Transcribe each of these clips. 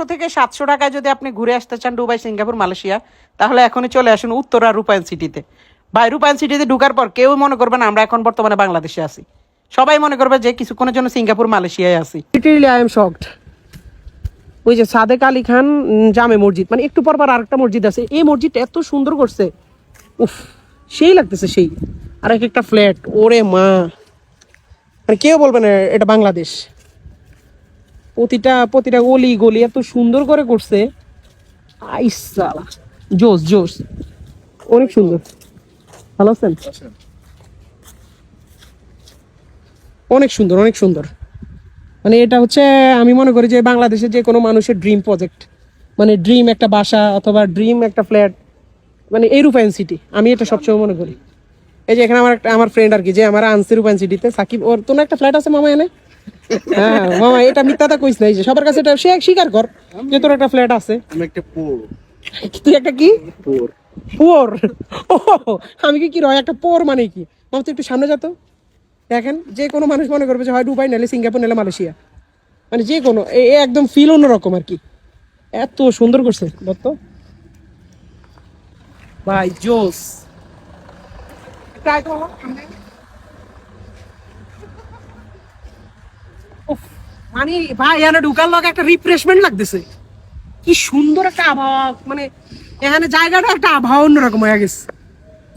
ছয়শো থেকে সাতশো টাকায় যদি আপনি ঘুরে আসতে চান দুবাই, সিঙ্গাপুর, মালয়েশিয়া, তাহলে এখনই চলে আসুন উত্তরা রূপায়ণ সিটিতে। ভাই, রূপায়ণ সিটিতে ঢুকার পর কেউ মনে করবে না, আমরা এখন বর্তমানে বাংলাদেশে আছি। সবাই মনে করবে যে কিছুক্ষণের জন্য সিঙ্গাপুর, মালয়েশিয়ায় আছি। আই এম শকড ওই যে সাদেক আলী খান জামে মসজিদ মানে একটু পর পর আরেকটা মসজিদ আছে। এই মসজিদটা এত সুন্দর করছে। উফ, সেই লাগতেছে সেই। আর এক একটা ফ্ল্যাট ওরে মা। মানে কেউ বলবে না, এটা বাংলাদেশ। প্রতিটা প্রতিটা গলি গলি এত সুন্দর করে করছে। আইসালা জোস জোস অনেক সুন্দর। ভালো আছেন? অনেক সুন্দর অনেক সুন্দর। মানে এটা হচ্ছে আমি মনে করি যে বাংলাদেশের যে কোনো মানুষের ড্রিম প্রজেক্ট মানে ড্রিম একটা বাসা অথবা ড্রিম একটা ফ্ল্যাট মানে এই রূপায়ণ সিটি আমি এটা সবসময় মনে করি। এই যে এখানে আমার একটা আমার ফ্রেন্ড আর কি যে আমার আনসি রূপায়ণ সিটিতে সাকিব ওর তো একটা ফ্ল্যাট আছে মামা এনে? হ্যাঁ মামা এটা মিথ্যাটা কইস নাই যে সবার কাছে এটা সে স্বীকার কর যে তোর একটা ফ্ল্যাট আছে। আমি একটা পোর। তুই একটা কি? পোর। পোর? ও আমি কি কি রয়? একটা পোর মানে কি? মামা তুই একটু সামনে যা তো। দেখেন যে কোনো মানুষ মনে করবে যে হয় দুবাই নাহলে সিঙ্গাপুর নাহলে মালয়েশিয়া। মানে যে কোনো এ একদম ফিল অন্যরকম আর কি। এত সুন্দর করছে বলতো ভাই জোস। ট্রাই করো মানে ভাই, এখানে ঢুকার লোক একটা রিফ্রেশমেন্ট লাগতেছে। কি সুন্দর একটা আবহাওয়া মানে এখানে জায়গাটা একটা আবহাওয়া অন্যরকম হয়ে গেছে।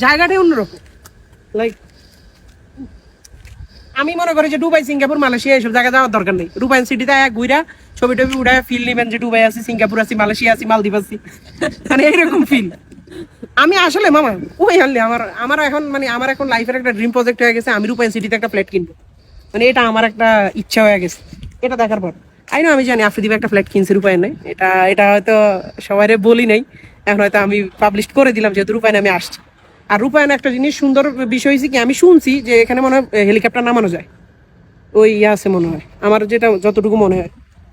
জায়গাটাই অন্যরকম। লাইক আমি মনে করি যে দুবাই, সিঙ্গাপুর, মালয়েশিয়া এইসব জায়গায় যাওয়ার দরকার নেই। রুবাইন সিটিতে এক ঘুরা ছবি টবি উড়ায় ফিল নিবেন যে দুবাই আছি, সিঙ্গাপুর আছি, মালয়েশিয়া আছি, মালদ্বীপ আছি। মানে এইরকম ফিল আমি আসলে মামা ওই আনলে আমার আমার এখন মানে আমার এখন লাইফের একটা ড্রিম প্রজেক্ট হয়ে গেছে, আমি রুপাইন সিটিতে একটা ফ্ল্যাট কিনবো। মানে এটা আমার একটা ইচ্ছা হয়ে গেছে। এটা দেখার পর। আই না আমি জানি আফ্রিদিবে একটা ফ্ল্যাট কিনছে রূপায়ণ নেই। এটা এটা হয়তো সবাই বলি নাই। এখন হয়তো আমি পাবলিশ করে দিলাম যেহেতু রূপায়ণ আমি আসছি। আর রূপায়ণ একটা জিনিস সুন্দর বিষয় হয়েছে কি, আমি শুনছি যে এখানে মনে হয় হেলিকপ্টার নামানো যায়। ওই ইয়ে আছে মনে হয়। আমার যেটা যতটুকু মনে হয়।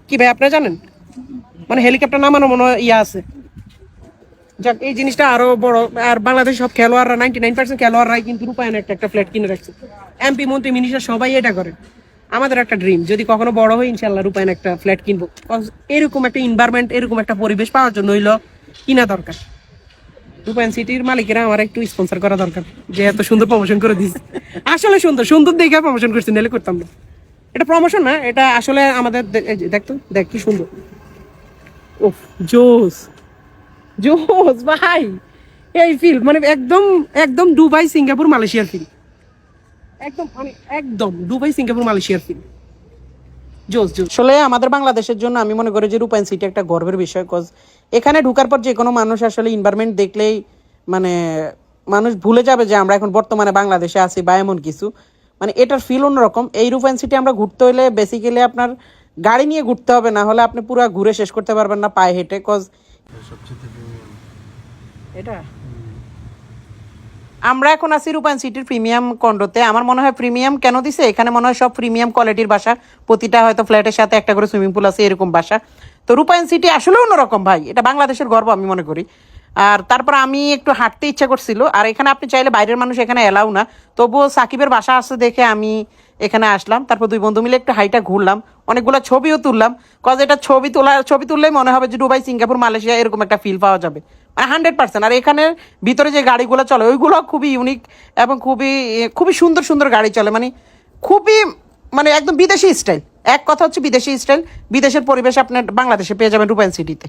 কি ভাই, আপনারা জানেন? মানে হেলিকপ্টার নামানো মনে হয় ইয়ে আছে। যাক, এই জিনিসটা আরও বড়। আর বাংলাদেশ সব খেলোয়াড়রা নাইনটি নাইন পার্সেন্ট খেলোয়াড়রাই কিন্তু রূপায়ণ একটা একটা ফ্ল্যাট কিনে রাখছে। এমপি মন্ত্রী মিনিস্টার সবাই এটা করে। আমাদের একটা ড্রিম যদি কখনো বড় হয় ইনশাল্লাহ রূপায়ণ একটা ফ্ল্যাট কিনবো। এরকম একটা এনভায়রনমেন্ট এরকম একটা পরিবেশ পাওয়ার জন্য হইল কিনা দরকার। রূপায়ণ সিটির মালিকেরা আমার একটু স্পন্সর করা দরকার, যে এত সুন্দর প্রমোশন করে দিস। আসলে সুন্দর সুন্দর দেখে প্রমোশন করছি, নাহলে করতাম না। এটা প্রমোশন না, এটা আসলে আমাদের দেখতো দেখ কি সুন্দর। ওফ জোস। জোস, ভাই। এই ফিল মানে একদম একদম দুবাই, সিঙ্গাপুর, মালয়েশিয়ার ফিল একদম মানে একদম দুবাই সিঙ্গাপুর মালয়েশিয়ার ফিল জোস জোস। আসলে আমাদের বাংলাদেশের জন্য আমি মনে করি যে রূপায়ণ সিটি একটা গর্বের বিষয় কজ এখানে ঢুকার পর যে কোনো মানুষ আসলে এনভায়রনমেন্ট দেখলেই মানে মানুষ ভুলে যাবে যে আমরা এখন বর্তমানে বাংলাদেশে আছি বা এমন কিছু। মানে এটার ফিল অন্যরকম। এই রূপায়ণ সিটি আমরা ঘুরতে হলে বেসিক্যালি আপনার গাড়ি নিয়ে ঘুরতে হবে না হলে আপনি পুরো ঘুরে শেষ করতে পারবেন না পায়ে হেঁটে কজ এটা? আমরা এখন আছি রূপায়ণ সিটির প্রিমিয়াম কন্ডোতে। আমার মনে হয় প্রিমিয়াম কেন দিছে? এখানে মনে হয় সব প্রিমিয়াম কোয়ালিটির বাসা। প্রতিটা হয়তো ফ্ল্যাটের সাথে একটা করে সুইমিং পুল আছে, এরকম বাসা। তো রূপায়ণ সিটি আসলে অন্যরকম ভাই। এটা বাংলাদেশের গর্ব আমি মনে করি। আর তারপর আমি একটু হাঁটতে ইচ্ছা করছিল। আর এখানে আপনি চাইলে বাইরের মানুষ এখানে এলাও না। তবুও সাকিবের বাসা আছে দেখে আমি এখানে আসলাম। তারপর দুই বন্ধু মিলে একটু হাইটা ঘুরলাম। অনেকগুলো ছবিও তুললাম। কজ এটা ছবি তোলা, ছবি তুললেই মনে হবে যে দুবাই, সিঙ্গাপুর, মালয়েশিয়া, এরকম একটা ফিল পাওয়া যাবে। হান্ড্রেড পার্সেন্ট আর এখানে ভিতরে যে গাড়িগুলো চলে, ওইগুলো খুবই ইউনিক এবং খুবই খুবই সুন্দর সুন্দর গাড়ি চলে। মানে খুবই মানে একদম বিদেশি স্টাইল এক কথা হচ্ছে বিদেশি স্টাইল বিদেশের পরিবেশ আপনার বাংলাদেশে পেয়ে যাবেন রূপায়ণ সিটিতে